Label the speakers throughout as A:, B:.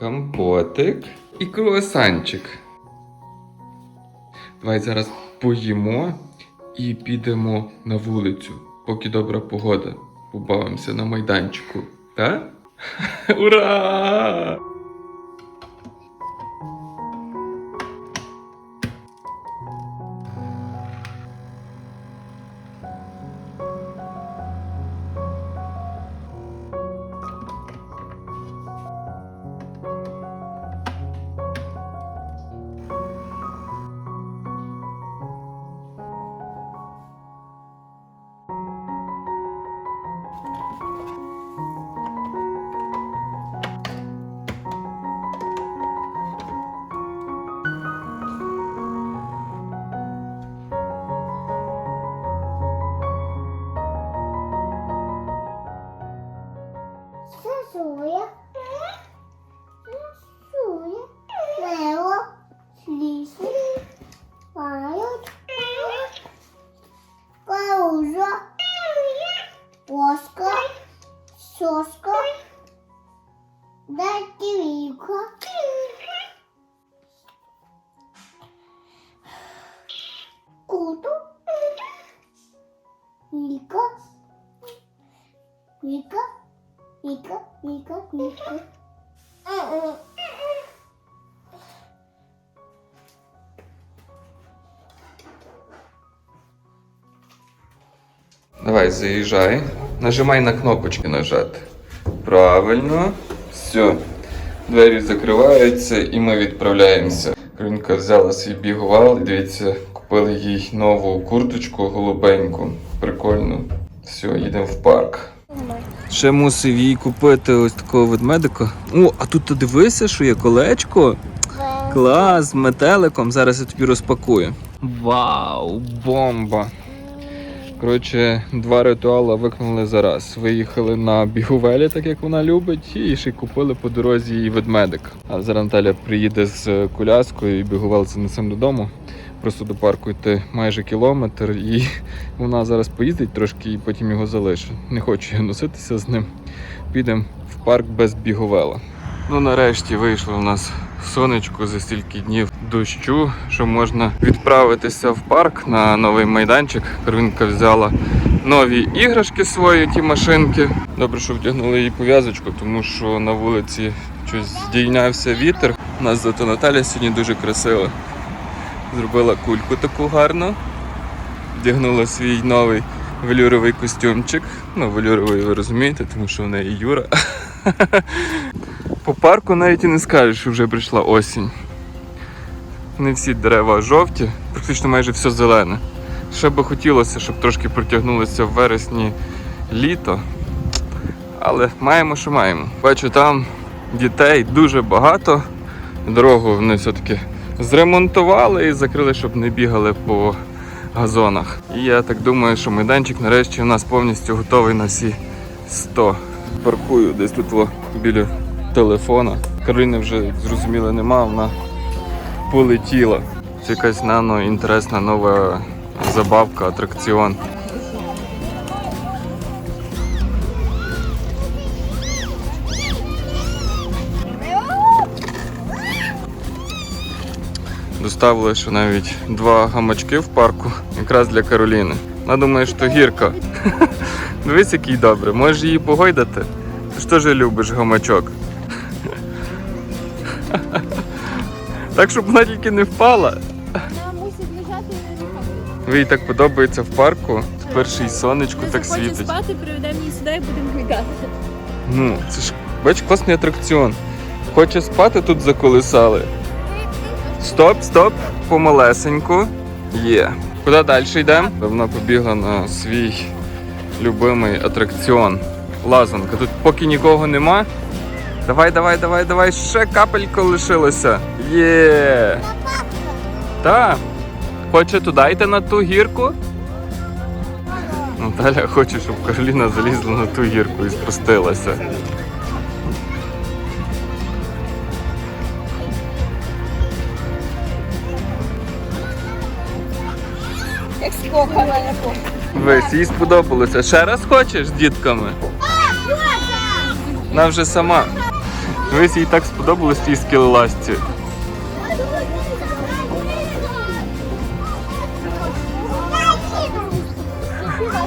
A: компотик і круасанчик. Давай зараз поїмо і підемо на вулицю, поки добра погода. Побавимося на майданчику. Так? Ура!
B: Датівка. Куту. Віка. Віка. Віка, Віка, Віка.
A: Давай, заїжджай. Нажимай на кнопочки нажати. Правильно. Все. Двері закриваються і ми відправляємося. Кринка взяла свій бігувал і дивіться, купили їй нову курточку голубеньку. Прикольно. Все, їдемо в парк. Ще мусив їй купити ось такого ведмедика. О, а тут ти дивися, що є колечко. Клас, з метеликом. Зараз я тобі розпакую. Вау, бомба! Коротше, два ритуали виконали зараз. Виїхали на бігувелі, так як вона любить, і ще купили по дорозі їй ведмедик. А зараз Наталя приїде з коляскою і бігувел занесемо додому. Просто до парку йти майже кілометр, і вона зараз поїздить трошки і потім його залишить. Не хочу я носитися з ним. Підемо в парк без біговела. Ну, нарешті вийшло у нас сонечко за стільки днів дощу, що можна відправитися в парк на новий майданчик. Карвінка взяла нові іграшки свої, ті машинки. Добре, що вдягнули їй пов'язочку, тому що на вулиці щось здійнявся вітер. У нас зато Наталя сьогодні дуже красива. Зробила кульку таку гарну, вдягнула свій новий велюровий костюмчик. Ну, велюровий ви розумієте, тому що в неї Юра. По парку навіть і не скажеш, що вже прийшла осінь. Не всі дерева жовті, практично майже все зелене. Ще би хотілося, щоб трошки протягнулося в вересні літо. Але маємо, що маємо. Бачу, там дітей дуже багато. Дорогу вони все-таки зремонтували і закрили, щоб не бігали по газонах. І я так думаю, що майданчик нарешті у нас повністю готовий на всі 100. Паркую десь тут біля телефона. Кароліни вже зрозуміло нема, вона полетіла. Це якась нано інтересна нова забавка, атракціон. Доставили ще навіть два гамачки в парку, якраз для Кароліни. Вона думає, що гірка. Дивись, який добре. Можеш її погойдати? Ти ж теж любиш гамачок. Так, щоб вона тільки не впала.
B: Вона мусить лежати і не рухати.
A: Ви їй так подобається в парку. Перший сонечко так
C: Хоче
A: світить.
C: спати, приведемо її сюди і будемо гуляти.
A: Ну, це ж бач, класний атракціон. Хоче спати, тут заколисали. Стоп, стоп, помалесеньку. Є. Куди далі йдемо? Вона побігла на свій любимий атракціон. Лазанка. Тут поки нікого нема. Давай, давай, давай, давай, ще капелько лишилося. Є. Так. Хоче туди йти на ту гірку? Наталя хоче, щоб Кароліна залізла на ту гірку і спустилася.
C: Як скока мене
A: Весь, їй сподобалося. Ще раз хочеш з дітками? Вона вже сама. Дивись, їй так сподобалось ті скелеласті.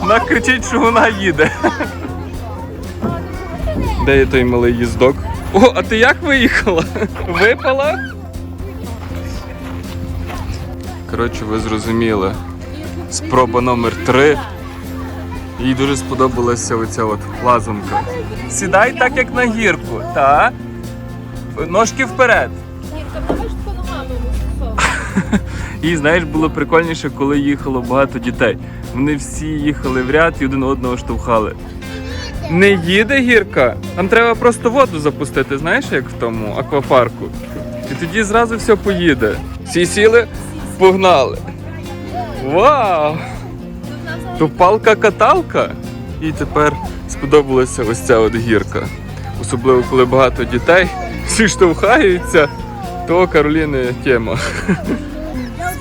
A: Вона кричить, що вона їде. Де є той малий їздок? О, а ти як виїхала? Випала? Коротше, ви зрозуміли. Спроба номер три. Їй дуже сподобалася оця от лазанка. Сідай так, як на гірку, та? Ножки вперед. І знаєш, було прикольніше, коли їхало багато дітей. Вони всі їхали в ряд і один одного штовхали. Не їде гірка. Там треба просто воду запустити, знаєш, як в тому аквапарку. І тоді зразу все поїде. Всі сіли, погнали. Вау! То палка-каталка. І тепер сподобалася ось ця от гірка. Особливо, коли багато дітей, всі штовхаються, то Кароліни тема.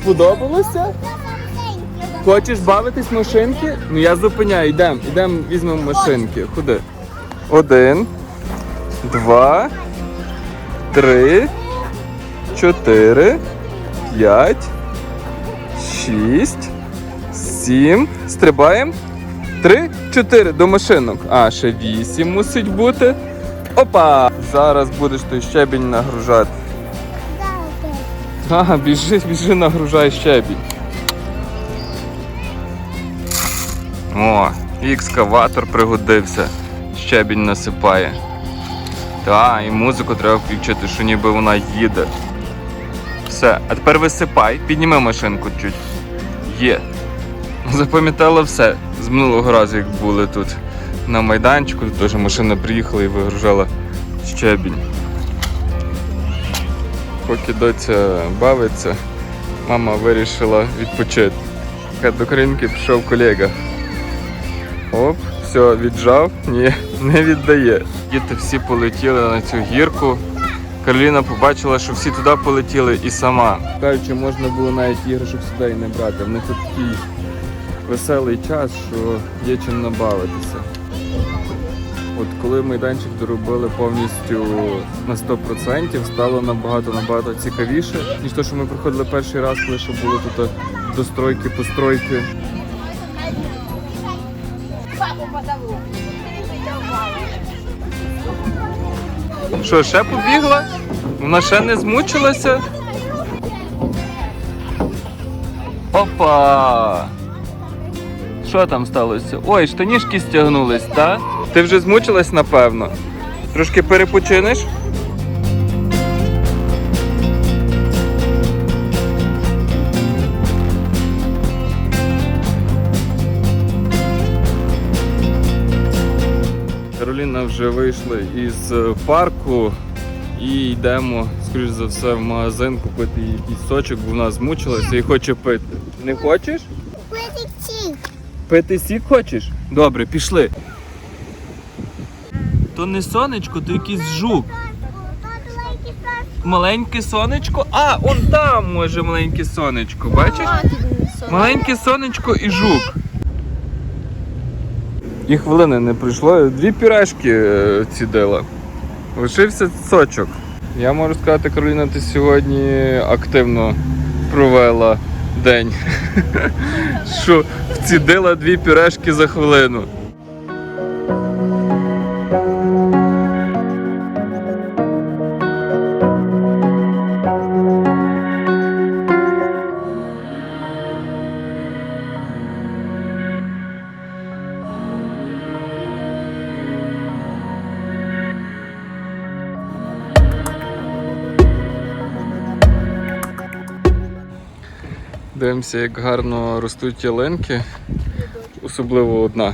A: Сподобалося? Хочеш бавитись машинки? Ну я зупиняю, йдемо, йдемо, візьмемо машинки. Ходи. Один, два, три, чотири, п'ять, шість, сім. Стрибаємо. Три, чотири до машинок. А, ще вісім мусить бути. Опа! Зараз будеш той щебінь нагружати. Ага, біжи, біжи, нагружай щебінь. О, екскаватор пригодився. Щебінь насипає. Та, і музику треба включити, що ніби вона їде. Все, а тепер висипай, підніми машинку чуть. Є. Запам'ятала все з минулого разу, як були тут на майданчику. Теж машина приїхала і вигружала щебінь. Поки доця бавиться, мама вирішила відпочити. До кринки пішов колега. Оп, все, віджав, ні, не віддає. Діти всі полетіли на цю гірку. Кароліна побачила, що всі туди полетіли і сама. Кажучи, можна було навіть іграшок сюди і не брати. В них такий веселий час, що є чим набавитися. От коли майданчик доробили повністю на 100%, стало набагато набагато цікавіше, ніж те, що ми приходили перший раз, коли ще були тут достройки, постройки. Що, ще побігла? Вона ще не змучилася? Опа! Що там сталося? Ой, штанішки стягнулись, так? Ти вже змучилась, напевно. Трошки перепочинеш? Кароліна вже вийшла із е, парку і йдемо, скоріш за все, в магазин купити якийсь сочок, бо вона змучилася і хоче пити. Не хочеш? Пити сік хочеш? Добре, пішли. То не сонечко, то якийсь жук. Маленьке сонечко. А, он там може маленьке сонечко, бачиш? Маленьке сонечко і жук. І хвилини не пройшло. Дві пюрешки е, цідила. Лишився сочок. Я можу сказати, Кароліна, ти сьогодні активно провела день. Що вцідила дві пюрешки за хвилину. Дивимося, як гарно ростуть ялинки, особливо одна.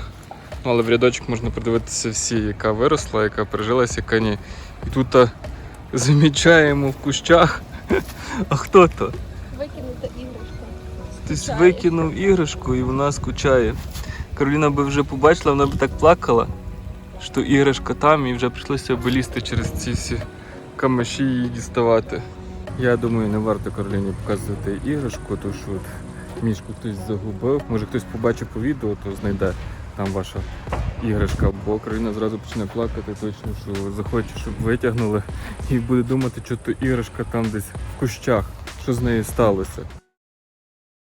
A: Але в рядочок можна подивитися всі, яка виросла, яка прижилась, яка ні. І тут а, замічаємо в кущах. А хто то?
C: Викинута іграшка.
A: Хтось викинув іграшку і вона скучає. Кароліна би вже побачила, вона б так плакала, що іграшка там і вже прийшлося вилізти через ці всі камаші її діставати. Я думаю, не варто Кароліні показувати іграшку, тому що мішку хтось загубив. Може хтось побачив по відео, то знайде там ваша іграшка, бо Кароліна зразу почне плакати, точно, що захоче, щоб витягнули, і буде думати, що то іграшка там десь в кущах, що з нею сталося.